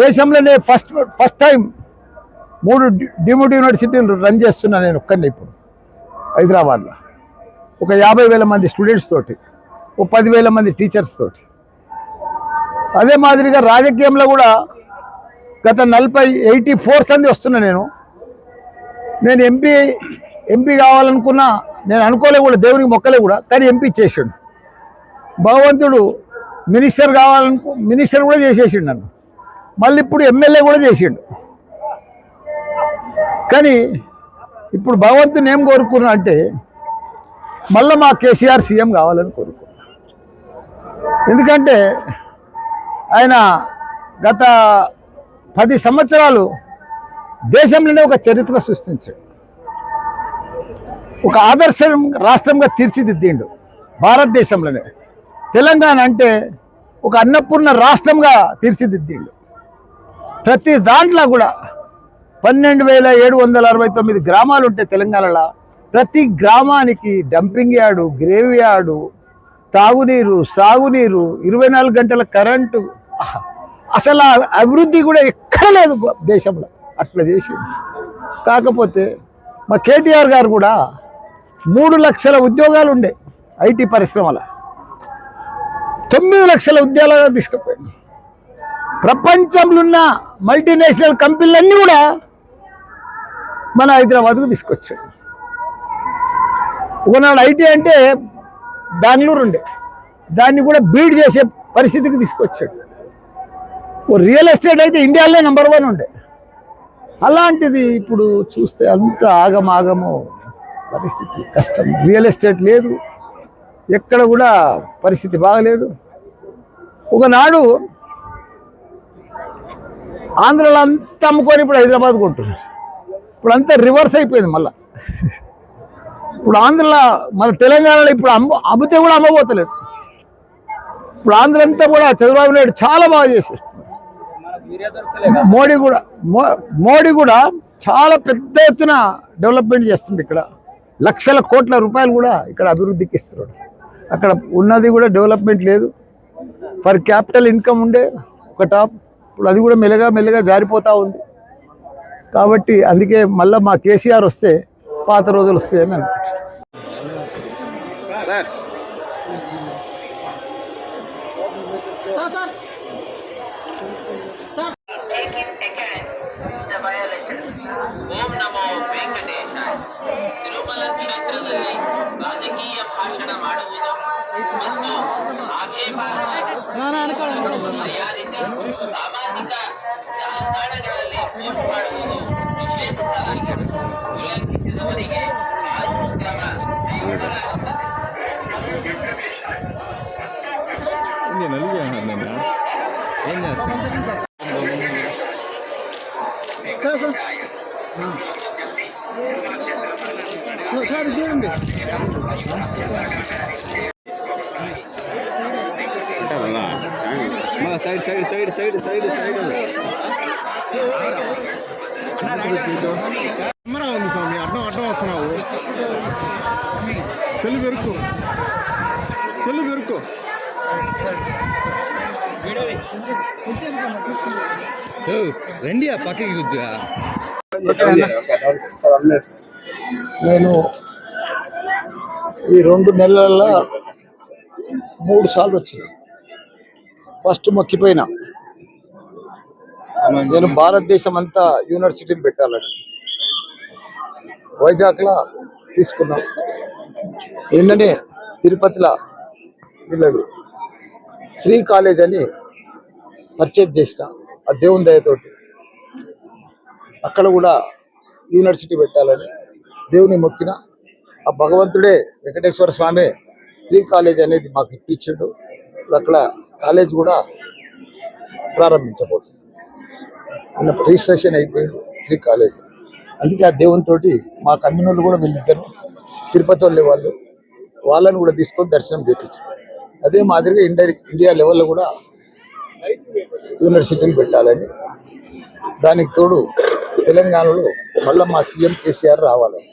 దేశంలోనే first first time మూడు డిమ్యూడ్ యూనివర్సిటీలు రన్ చేస్తున్నా నేను ఒక్కరిని ఇప్పుడు హైదరాబాద్లో. ఒక యాభై వేల మంది స్టూడెంట్స్ తోటి ఒక పదివేల మంది టీచర్స్ తోటి. అదే మాదిరిగా రాజకీయంలో కూడా గత నలభై ఎయిటీ ఫోర్స్ అంది వస్తున్నా నేను. నేను ఎంపీ ఎంపీ కావాలనుకున్నా నేను అనుకోలే కూడా దేవునికి మొక్కలే కూడా కానీ ఎంపీ చేసాడు. భగవంతుడు మినిస్టర్ కావాలనుకు మినిస్టర్ కూడా చేసేసిండు నన్ను. మళ్ళీ ఇప్పుడు ఎమ్మెల్యే కూడా చేసిండు. కానీ ఇప్పుడు భగవంతుని ఏం కోరుకున్నా అంటే మళ్ళీ మా కేసీఆర్ సీఎం కావాలని కోరుకున్నా. ఎందుకంటే ఆయన గత పది సంవత్సరాలు దేశంలోనే ఒక చరిత్ర సృష్టించాడు. ఒక ఆదర్శ రాష్ట్రంగా తీర్చిదిద్దిండు భారతదేశంలోనే. తెలంగాణ అంటే ఒక అన్నపూర్ణ రాష్ట్రంగా తీర్చిదిద్దిండు. ప్రతి దాంట్లో కూడా పన్నెండు వేల ఏడు వందల అరవై తొమ్మిది గ్రామాలు ఉంటాయి తెలంగాణలో. ప్రతి గ్రామానికి డంపింగ్ యార్డు గ్రేవ్ యార్డు తాగునీరు సాగునీరు ఇరవై నాలుగు గంటల కరెంటు. అసలు అభివృద్ధి కూడా ఎక్కడ లేదు దేశంలో. అట్లా చేసి కాకపోతే మా కేటీఆర్ గారు కూడా మూడు లక్షల ఉద్యోగాలు ఉండే ఐటీ పరిశ్రమల. తొమ్మిది లక్షల ఉద్యోగాలు తీసుకుపోయాడు. ప్రపంచంలో ఉన్న మల్టీనేషనల్ కంపెనీలన్నీ కూడా మన హైదరాబాద్కు తీసుకొచ్చాడు ఒకనాడు ఐటీ అంటే బెంగళూరు ఉండే దాన్ని కూడా బీడ్ చేసే పరిస్థితికి తీసుకొచ్చాడు. ఓ రియల్ ఎస్టేట్ అయితే ఇండియాలోనే నెంబర్ వన్ ఉండే. అలాంటిది ఇప్పుడు చూస్తే అంత ఆగమాగము పరిస్థితి కష్టం. రియల్ ఎస్టేట్ లేదు. ఎక్కడ కూడా పరిస్థితి బాగలేదు. ఒకనాడు ఆంధ్రలో అంతా అమ్ముకొని ఇప్పుడు హైదరాబాద్ కొంటున్నారు. ఇప్పుడు అంతా రివర్స్ అయిపోయింది మళ్ళా. ఇప్పుడు ఆంధ్రలో మన తెలంగాణలో ఇప్పుడు అమ్మ అమ్మితే కూడా అమ్మబోతలేదు. ఇప్పుడు ఆంధ్ర అంతా కూడా చంద్రబాబు నాయుడు చాలా బాగా చేసేస్తున్నారు. మోడీ కూడా మో- మోడీ కూడా చాలా పెద్ద ఎత్తున డెవలప్మెంట్ చేస్తుంది ఇక్కడ. లక్షల కోట్ల రూపాయలు కూడా ఇక్కడ అభివృద్ధికి ఇస్తున్నాడు. అక్కడ ఉన్నది కూడా డెవలప్మెంట్ లేదు. ఫర్ క్యాపిటల్ ఇన్కమ్ ఉండే ఒక టాప్. ఇప్పుడు అది కూడా మెల్లగా మెల్లగా జారిపోతూ ఉంది కాబట్టి అందుకే మళ్ళీ మా కేసీఆర్ వస్తే పాత రోజులు వస్తాయని అనుకుంటున్నాను సార్ ಓಂ ನಮೋ ವೆಂಕಟೇಶಾಯ ತಿರುಮಲ ಕ್ಷೇತ್ರದಲ್ಲಿ ರಾಜಕೀಯ ಭಾಷಣ ಮಾಡುವುದು ఇది నలుగు ఏం చేస్తాను సార్ సార్ సార్ చూడండి side side side side side side. Camera ఉంది స్వామి అడ్డం అడ్డం వస్తున్నావు. సెల్ పెరుక్కో. సెల్ పెరుక్కో. రండి ఆ పక్కకి కూర్చో నేను ఈ రెండు నెలల్లో మూడు సార్లు వచ్చిన. ఫస్ట్ మొక్కిపోయినా. నేను భారతదేశం అంతా యూనివర్సిటీలు పెట్టాలని. వైజాగ్లో తీసుకున్నాం. నిన్ననే తిరుపతిలో వీళ్ళది శ్రీ కాలేజ్ అని పర్చేజ్ చేసిన ఆ దేవుని దయతోటి. అక్కడ కూడా యూనివర్సిటీ పెట్టాలని దేవుని మొక్కిన ఆ భగవంతుడే వెంకటేశ్వర స్వామి శ్రీ కాలేజ్ అనేది మాకు ఇప్పించాడు. అక్కడ కాలేజ్ కూడా ప్రారంభించబోతుంది. నిన్న రిజిస్ట్రేషన్ అయిపోయింది శ్రీ కాలేజ్. అందుకే ఆ దేవునితోటి మా కమ్యూనల్ కూడా వీళ్ళిద్దరు తిరుపతి వాళ్ళే వాళ్ళు వాళ్ళని కూడా తీసుకొని దర్శనం చేయించారు అదే మాదిరిగా ఇండైరెక్ట్ ఇండియా లెవెల్లో కూడా యూనివర్సిటీలు పెట్టాలని దానికి తోడు తెలంగాణలో మళ్ళీ మా సీఎం కేసీఆర్ రావాలని.